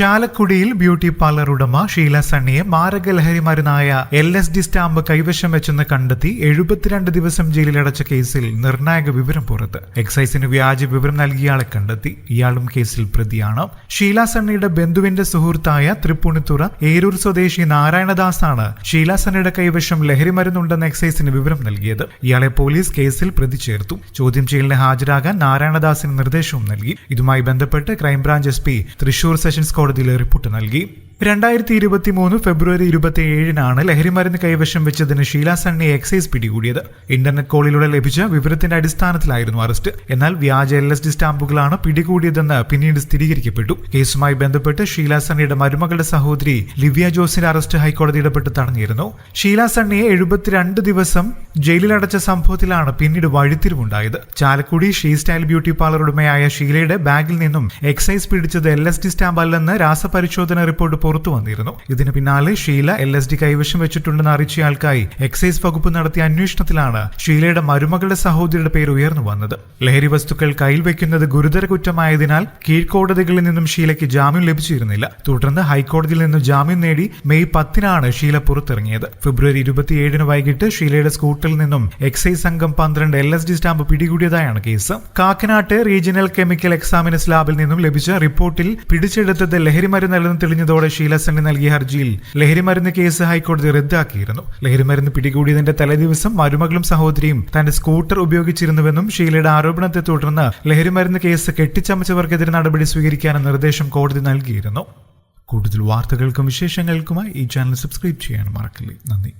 ചാലക്കുടിയിൽ beauty parlour ഉടമ ഷീല സണ്ണിയെ മാരക ലഹരി മരുന്നായ എൽ എസ് ഡി സ്റ്റാമ്പ് കൈവശം വെച്ചെന്ന് കണ്ടെത്തി എഴുപത്തിരണ്ട് ദിവസം ജയിലിലടച്ച കേസിൽ നിർണായക വിവരം പുറത്ത്. എക്സൈസിന് വ്യാജ വിവരം നൽകിയയാളെ കണ്ടെത്തി. ഇയാളും കേസിൽ പ്രതിയാണ്. ഷീല സണ്ണിയുടെ ബന്ധുവിന്റെ സുഹൃത്തായ തൃപ്പൂണിത്തുറ ഏരൂർ സ്വദേശി നാരായണദാസാണ് ഷീല സണ്ണിയുടെ കൈവശം ലഹരി മരുന്നുണ്ടെന്ന് എക്സൈസിന് വിവരം നൽകിയത്. ഇയാളെ പോലീസ് കേസിൽ പ്രതി ചേർത്തു. ചോദ്യം ചെയ്യലിന് ഹാജരാകാൻ നാരായണദാസിന് നിർദ്ദേശവും നൽകി. ഇതുമായി ബന്ധപ്പെട്ട് crime branch S P Thrissur sessions കോടതിയിൽ റിപ്പോർട്ട് നൽകി രണ്ടായിരത്തി ഇരുപത്തി മൂന്ന് ഫെബ്രുവരി ഇരുപത്തി ഏഴിനാണ് ലഹരിമരുന്ന് കൈവശം വെച്ചതിന് ഷീല സണ്ണി എക്സൈസ് പിടികൂടിയത്. ഇന്റർനെറ്റ് കോളിലൂടെ ലഭിച്ച വിവരത്തിന്റെ അടിസ്ഥാനത്തിലായിരുന്നു അറസ്റ്റ്. എന്നാൽ വ്യാജ എൽ എസ് ഡി സ്റ്റാമ്പുകളാണ് പിടികൂടിയതെന്ന് പിന്നീട് സ്ഥിരീകരിക്കപ്പെട്ടു. കേസുമായി ബന്ധപ്പെട്ട് ഷീല സണ്ണിയുടെ മരുമകളുടെ സഹോദരി ലിവ്യ ജോസിന്റെ അറസ്റ്റ് ഹൈക്കോടതി ഇടപെട്ട് തടഞ്ഞിരുന്നു. ഷീല സണ്ണിയെ എഴുപത്തിരണ്ട് ദിവസം ജയിലിലടച്ച സംഭവത്തിലാണ് പിന്നീട് വഴിത്തിരിവുണ്ടായത്. Chalakudy She Style beauty parlour ഉടമയായ ഷീലയുടെ ബാഗിൽ നിന്നും എക്സൈസ് പിടിച്ചത് എൽ എസ് ഡി സ്റ്റാമ്പ് അല്ലെന്ന് രാസപരിശോധന റിപ്പോർട്ട് പുറത്തു വന്നിരുന്നു. ഇതിന് പിന്നാലെ ഷീല എൽ എസ് ഡി കൈവശം വെച്ചിട്ടുണ്ടെന്ന് അറിയിച്ചയാൾക്കായി എക്സൈസ് വകുപ്പ് നടത്തിയ അന്വേഷണത്തിലാണ് ഷീലയുടെ മരുമകളുടെ സഹോദരിയുടെ പേര് ഉയർന്നു വന്നത്. ലഹരി വസ്തുക്കൾ കയ്യിൽ വെക്കുന്നത് ഗുരുതര കുറ്റമായതിനാൽ കീഴ്ക്കോടതികളിൽ നിന്നും ഷീലയ്ക്ക് ജാമ്യം ലഭിച്ചിരുന്നില്ല. തുടർന്ന് ഹൈക്കോടതിയിൽ നിന്ന് ജാമ്യം നേടി മെയ് പത്തിനാണ് ഷീല പുറത്തിറങ്ങിയത്. ഫെബ്രുവരി ഇരുപത്തിയേഴിന് വൈകിട്ട് ഷീലയുടെ സ്കൂട്ടറിൽ നിന്നും എക്സൈസ് സംഘം പന്ത്രണ്ട് എൽ എസ് ഡി സ്റ്റാമ്പ് പിടികൂടിയതായാണ് കേസ്. കാക്കനാട്ട് റീജിയണൽ കെമിക്കൽ എക്സാമിനസ് ലാബിൽ നിന്നും ലഭിച്ച റിപ്പോർട്ടിൽ പിടിച്ചെടുത്തത് ലഹരി മരുന്നല്ലെന്ന് തെളിഞ്ഞതോടെ ഷീല സണ്ണി നൽകിയ ഹർജിയിൽ ലഹരിമരുന്ന് കേസ് ഹൈക്കോടതി റദ്ദാക്കിയിരുന്നു. ലഹരിമരുന്ന് പിടികൂടിയതിന്റെ തലേദിവസം മരുമകളും സഹോദരിയും തന്റെ സ്കൂട്ടർ ഉപയോഗിച്ചിരുന്നുവെന്നും ഷീലയുടെ ആരോപണത്തെ തുടർന്ന് ലഹരിമരുന്ന് കേസ് കെട്ടിച്ചമച്ചവർക്കെതിരെ നടപടി സ്വീകരിക്കാനും നിർദ്ദേശം കോടതി നൽകിയിരുന്നു. കൂടുതൽ വാർത്തകൾക്കും വിശേഷങ്ങൾക്കുമായി ഈ ചാനൽ സബ്സ്ക്രൈബ് ചെയ്യാൻ മറക്കില്ലേ. നന്ദി.